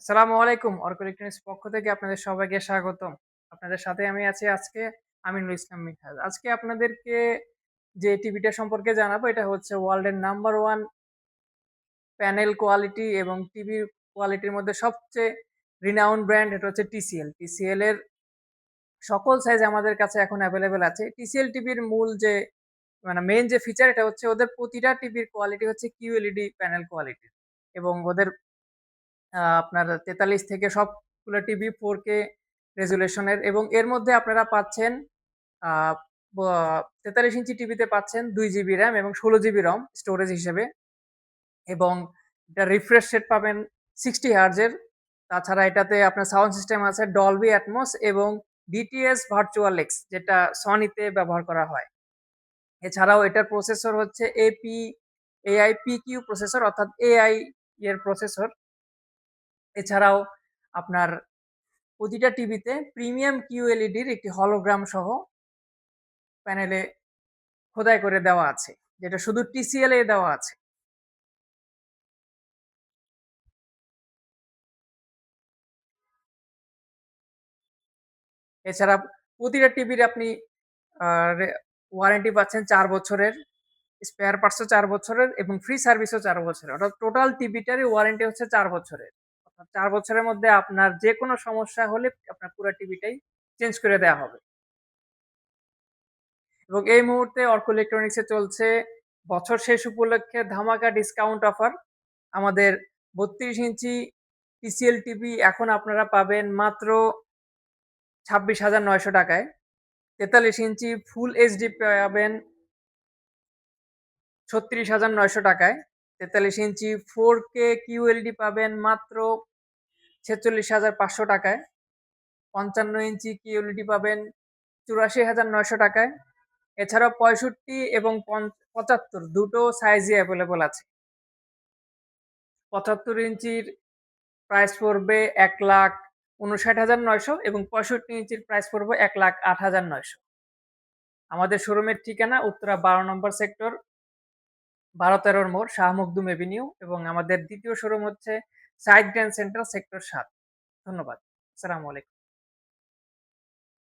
আসসালামু আলাইকুম। অর্ক ইলেকট্রনিক্স পক্ষ থেকে আপনাদের সবাইকে স্বাগতম। আপনাদের সাথে আমি আছি আজকে আমিনুল ইসলাম মিনহাজ। আজকে আপনাদেরকে যে টিভিটা সম্পর্কে জানাব এটা হচ্ছে ওয়ার্ল্ডের নাম্বার ওয়ান প্যানেল কোয়ালিটি এবং টিভির কোয়ালিটির মধ্যে সবচেয়ে রিনাউন্ড ব্র্যান্ড এটা হচ্ছে টিসিএল। টিসিএল এর সকল সাইজ আমাদের কাছে এখন অ্যাভেলেবেল আছে। টিসিএল টিভির মূল যে মানে মেইন যে ফিচার এটা হচ্ছে ওদের প্রতিটা টিভির কোয়ালিটি হচ্ছে কিউএলইডি প্যানেল কোয়ালিটি এবং ওদের আপনার ৪৩ থেকে সবগুলো টিভি 4K রেজোলিউশনের এবং এর মধ্যে আপনারা পাচ্ছেন তেতাল্লিশ ইঞ্চি টিভিতে পাচ্ছেন দুই জিবি র‍্যাম এবং ১৬ জিবি রম স্টোরেজ হিসেবে। এবং এটা রিফ্রেশ রেট পাবেন 60 হার্জ এর। তাছাড়া এটাতে আপনার সাউন্ড সিস্টেম আছে ডলবি অ্যাটমস এবং ডিটিএস ভার্চুয়াল এক্স যেটা সনিতে ব্যবহার করা হয়। এছাড়াও এটার প্রসেসর হচ্ছে AP AI P Q processor অর্থাৎ এআই এর প্রসেসর। এছাড়াও আপনার প্রতিটা টিভিতে প্রিমিয়াম কিউএলইডির একটি হলোগ্রাম সহ প্যানেলে খোদাই করে দেওয়া আছে। যেটা শুধু টিসিএল এ দেওয়া আছে। এছাড়া প্রতিটা টিভির আপনি ওয়ারেন্টি পাচ্ছেন চার বছরের। স্পেয়ার পার্টসও চার বছরের এবং ফ্রি সার্ভিসও চার বছরের। অর্থাৎ টোটাল টিভিটারই ওয়ারেন্টি হচ্ছে চার বছরের। ৪ বছরের মধ্যে আপনার যে কোনো সমস্যা হলে আপনার পুরা টিভিটাই চেঞ্জ করে দেওয়া হবে। এবং এই মুহূর্তে অর্ক ইলেকট্রনিক্স চলছে বছর শেষ উপলক্ষে ধামাকা ডিসকাউন্ট অফার। আমাদের ৩২ ইঞ্চি টিসিএল টিভি এখন আপনারা পাবেন মাত্র ২৬,৯০০ টাকায়। ৪৩ ইঞ্চি ফুল এইচডি পাবেন ৩৬,৯০০ টাকায়। ৪৩ ইঞ্চি ফোর কে কিউএলডি পাবেন মাত্র ৪৬,৫০০ টাকায়। ৫৫ ইঞ্চি কিউএলইডি পাবেন ৮৪,৯০০ টাকায়। এছাড়াও ৬৫ এবং ৭৫ দুটো সাইজই অ্যাভেলেবল আছে। ৭৫ ইঞ্চির প্রাইস পড়বে ১,৫৯,৯০০ এবং ৬৫ ইঞ্চির প্রাইস পড়বে ১,০৮,৯০০ আমাদের শোরুমের ঠিকানা উত্তরা ১২ নম্বর সেক্টর ১২-১৩ র মোড় শাহ এভিনিউ এবং আমাদের দ্বিতীয় শোরুম হচ্ছে সাইড গ্র্যান্ড সেন্টার সেক্টর সাত ধন্যবাদ। আসসালামু আলাইকুম।